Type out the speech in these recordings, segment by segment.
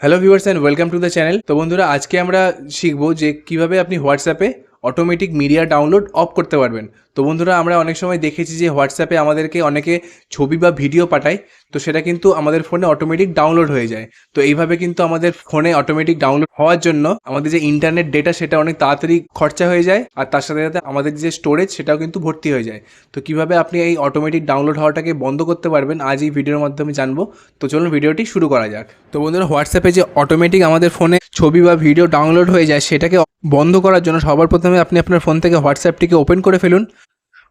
Hello viewers and welcome to the channel তো বন্ধুরা, আজকে আমরা শিখব যে কীভাবে আপনি হোয়াটসঅ্যাপে অটোমেটিক মিডিয়া ডাউনলোড অফ করতে পারবেন। তো বন্ধুরা, আমরা অনেক সময় দেখেছি যে হোয়াটসঅ্যাপে আমাদেরকে অনেকে ছবি বা ভিডিও পাঠায়, তো সেটা কিন্তু আমাদের ফোনে অটোমেটিক ডাউনলোড হয়ে যায়। তো এইভাবে কিন্তু আমাদের ফোনে অটোমেটিক ডাউনলোড হওয়ার জন্য আমাদের যে ইন্টারনেট ডেটা সেটা অনেক তাড়াতাড়ি খরচা হয়ে যায়, আর তার সাথে সাথে আমাদের যে স্টোরেজ সেটাও কিন্তু ভর্তি হয়ে যায়। তো কীভাবে আপনি এই অটোমেটিক ডাউনলোড হওয়াটাকে বন্ধ করতে পারবেন, আজ এই ভিডিওর মাধ্যমে জানব। তো চলুন ভিডিওটি শুরু করা যাক। তো বন্ধুরা হোয়াটসঅ্যাপে যে অটোমেটিক আমাদের ফোনে ছবি বা ভিডিও ডাউনলোড হয়ে যায়, সেটাকে বন্ধ করার জন্য সবার প্রথমে আপনি আপনার ফোন থেকে হোয়াটসঅ্যাপটিকে ওপেন করে ফেলুন।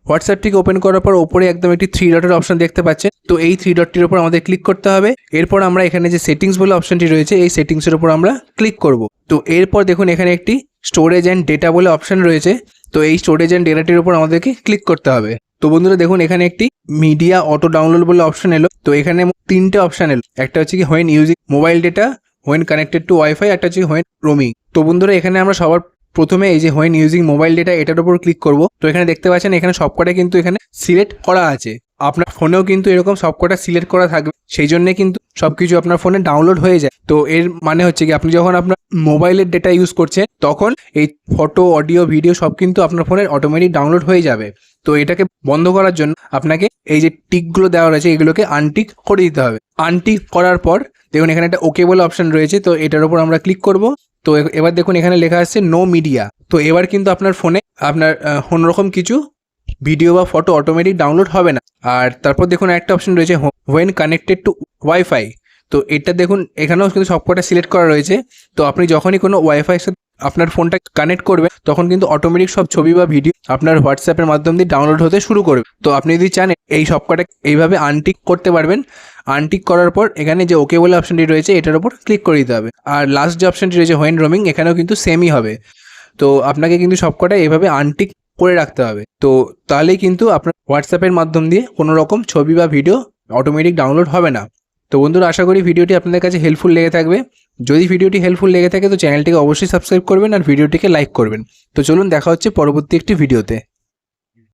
হোয়াটসঅ্যাপটিকে ওপেন করার পর ওপরে একদম একটি থ্রি ডটের অপশন দেখতে পাচ্ছেন। তো এই থ্রি ডটটির উপর আমাদের ক্লিক করতে হবে। এরপর আমরা এখানে যে সেটিংস বলে অপশনটি রয়েছে, এই সেটিংসের উপর আমরা ক্লিক করব। তো এরপর দেখুন এখানে একটি স্টোরেজ অ্যান্ড ডেটা বলে অপশন রয়েছে। তো এই স্টোরেজ অ্যান্ড ডেটাটির উপর আমাদেরকে ক্লিক করতে হবে। তো বন্ধুরা দেখুন এখানে একটি মিডিয়া অটো ডাউনলোড বলে অপশন এলো। তো এখানে তিনটে অপশন এলো। একটা হচ্ছে কি when using mobile data when connected to wifi একটা হচ্ছে হোয়েন রোমিং তো বন্ধুরা এখানে আমরা সবার প্রথমে এই যে হোয়েন ইউজিং মোবাইল ডেটা এটার উপর ক্লিক করব। তো এখানে দেখতে পাচ্ছেন, এখানে সবকটা কিন্তু এখানে সিলেক্ট করা আছে। আপনার ফোনেও কিন্তু এরকম সবকটা সিলেক্ট করা থাকবে। সেই জন্য কিন্তু সব কিছু আপনার ফোনে ডাউনলোড হয়ে যায়। তো এর মানে হচ্ছে কি, আপনি যখন আপনার মোবাইলের ডেটা ইউজ করছেন, তখন এই ফটো অডিও ভিডিও সব কিন্তু আপনার ফোনে অটোমেটিক ডাউনলোড হয়ে যাবে। তো এটাকে বন্ধ করার জন্য আপনাকে এই যে টিকগুলো দেওয়া রয়েছে, এগুলোকে আনটিক করে দিতে হবে। আনটিক করার পর, দেখুন এখানে একটা ওকে বলে অপশন রয়েছে, তো এটার উপর আমরা ক্লিক করব। তো এবার দেখুন, এখানে লেখা আছে নো মিডিয়া তো এবার কিন্তু আপনার ফোনে আপনার কোনোরকম কিছু ভিডিও বা ফটো অটোমেটিক ডাউনলোড হবে না। আর তারপর দেখুন একটা অপশন রয়েছে হোয়েন কানেক্টেড টু ওয়াইফাই তো এটা দেখুন, এখানেও কিন্তু সবকটা সিলেক্ট করা রয়েছে। তো আপনি যখনই কোনো ওয়াইফাই সাথে আপনার ফোনটা কানেক্ট করবে তখন কিন্তু অটোমেটিক সব ছবি বা ভিডিও আপনার হোয়াটসঅ্যাপের মাধ্যম দিয়ে ডাউনলোড হতে শুরু করবে। তো আপনি যদি চান, এই সবকটা এইভাবে আনটিক করতে পারবেন। আনটিক করার পর এখানে যে ওকে বলে অপশনটি রয়েছে, এটার উপর ক্লিক করে দিতে হবে। আর লাস্ট যে অপশনটি রয়েছে হোয়েন রোমিং এখানেও কিন্তু সেমই হবে। তো আপনাকে কিন্তু সবকটা এভাবে আনটিক করে রাখতে হবে। তো তাহলেই কিন্তু আপনার হোয়াটসঅ্যাপের মাধ্যম দিয়ে কোনো রকম ছবি বা ভিডিও অটোমেটিক ডাউনলোড হবে না। তো বন্ধুরা, আশা করি ভিডিওটি আপনাদের কাছে হেল্পফুল লেগে থাকবে। যদি ভিডিওটি হেল্পফুল লেগে থাকে, তো চ্যানেলটিকে অবশ্যই সাবস্ক্রাইব করবেন আর ভিডিওটিকে লাইক করবেন। তো চলুন দেখা হচ্ছে পরবর্তী একটি ভিডিওতে